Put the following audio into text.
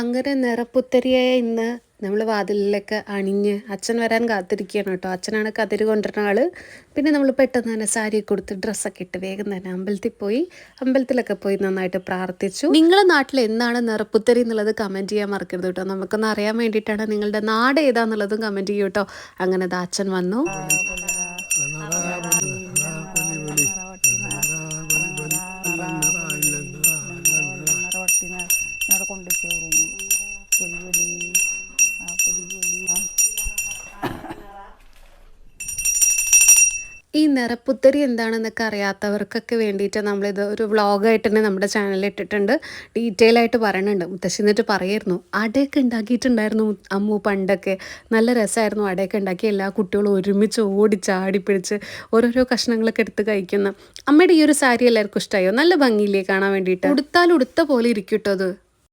അങ്ങനെ നിറപ്പുത്തരിയായ ഇന്ന് നമ്മൾ വാതിലിലൊക്കെ അണിഞ്ഞ് അച്ഛൻ വരാൻ കാത്തിരിക്കുകയാണ് കേട്ടോ. അച്ഛനാണ് കതിര് കൊണ്ടുവരുന്ന ആൾ പിന്നെ നമ്മൾ പെട്ടെന്ന് തന്നെ സാരി കൊടുത്ത് ഡ്രസ്സൊക്കെ ഇട്ട് വേഗം തന്നെ അമ്പലത്തിൽ പോയി അമ്പലത്തിലൊക്കെ പോയി നന്നായിട്ട് പ്രാർത്ഥിച്ചു. നിങ്ങളുടെ നാട്ടിൽ എന്താണ് നിറപ്പുത്തരി എന്നുള്ളത് കമന്റ് ചെയ്യാൻ മറക്കരുത് കേട്ടോ. നമുക്കൊന്ന് അറിയാൻ വേണ്ടിയിട്ടാണ് നിങ്ങളുടെ നാട് ഏതാന്നുള്ളതും കമന്റ് ചെയ്യൂ കേട്ടോ. അങ്ങനെ ദാ അച്ഛൻ വന്നു. അവിടെ കൊണ്ട് ചേറും പൊലി പൊലി ആ പൊലി പൊലി ആ ഈ നിറപ്പുത്തരി എന്താണെന്നൊക്കെ അറിയാത്തവർക്കൊക്കെ വേണ്ടിയിട്ട് നമ്മളിത് ഒരു വ്ളോഗായിട്ട് തന്നെ നമ്മുടെ ചാനലിൽ ഇട്ടിട്ടുണ്ട്. ഡീറ്റെയിൽ ആയിട്ട് പറയുന്നുണ്ട് മുത്തശ്ശി എന്നിട്ട് പറയായിരുന്നു അടയൊക്കെ ഉണ്ടാക്കിയിട്ടുണ്ടായിരുന്നു അമ്മു പണ്ടൊക്കെ. നല്ല രസമായിരുന്നു അടയൊക്കെ ഉണ്ടാക്കി. എല്ലാ കുട്ടികളും ഒരുമിച്ച് ഓടി ചാടി പിടിച്ച് ഓരോരോ കഷ്ണങ്ങളൊക്കെ എടുത്ത് കഴിക്കുന്ന. അമ്മയുടെ ഈ ഒരു സാരി എല്ലാവർക്കും ഇഷ്ടമായോ നല്ല ഭംഗിയില്ലേ കാണാൻ വേണ്ടിയിട്ട്? ഉടുത്താൽ ഉടുത്ത പോലെ ഇരിക്കും കേട്ടോ അത്.